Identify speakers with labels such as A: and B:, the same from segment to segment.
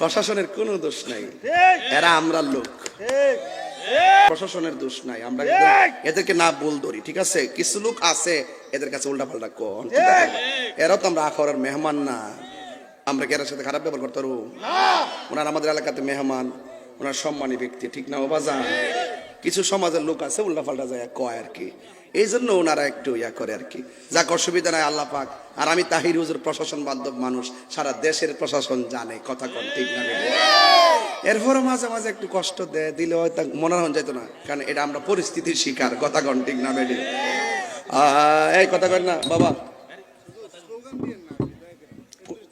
A: প্রশাসনের কোনো দোষ নাই। এরা আমরা লোক। প্রশাসনের দোষ নাই। আমরা এদেরকে না বল ধরি ঠিক আছে? কিছু লোক আছে এদের কাছে উল্টা পাল্টা কন এরাও তো আমরা আখরের মেহমান না। আমরা কি এর সাথে খারাপ ব্যবহার করতে পারব? ওনার আমাদের এলাকাতে মেহমান ওনার সম্মানী ব্যক্তি ঠিক না ও বাজান কিছু সমাজের লোক আছে উল্টা পাল্টা যায় কয় আর কি। এই জন্য ওনারা একটু ইয়া করে আর কি। যাক অসুবিধা নাই আল্লাহ পাক। আর আমি তাহির হুজুর প্রশাসন বান্ধব মানুষ সারা দেশের প্রশাসন জানে কথা কন ঠিক না? এরপরও মাঝে মাঝে একটু কষ্ট দেয় দিলে হয়তো মনে হন যেত না কারণ এটা আমরা পরিস্থিতির শিকার কথা কন ঠিক না বেডি এই কথা কন না বাবা।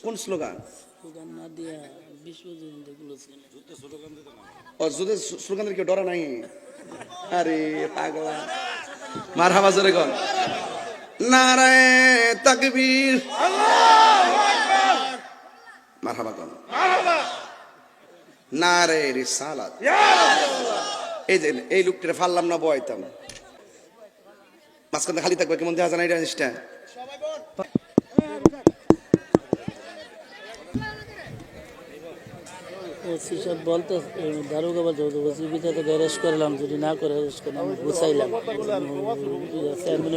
A: কোন স্লোগান?
B: দোকান না দিয়া বিশ পর্যন্ত এগুলো ছিল।
A: ও যদি স্লোগানের কেউ ডরা নাই? আরে পাগলা। মার হাবা জোরে কন নারায় তাকবীর। মার হাবা কন নারে রিসালাত। এই যে, এই লোকটিরে ফাললাম না বয়তাম মাঝখানে খালি থাকবে, কেমন দেখা জানা এটা জিনিসটা?
B: ওসি সব বলতে দারোগা বলতে ওসি অ্যারেস্ট করলাম, যদি না করে অ্যারেস্ট করলাম গুছাইলাম।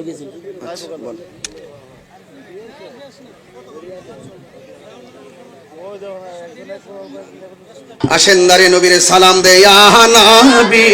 B: গেছিল
A: আচ্ছা আসেন নারী নবীরে সালাম দে ইয়া নবী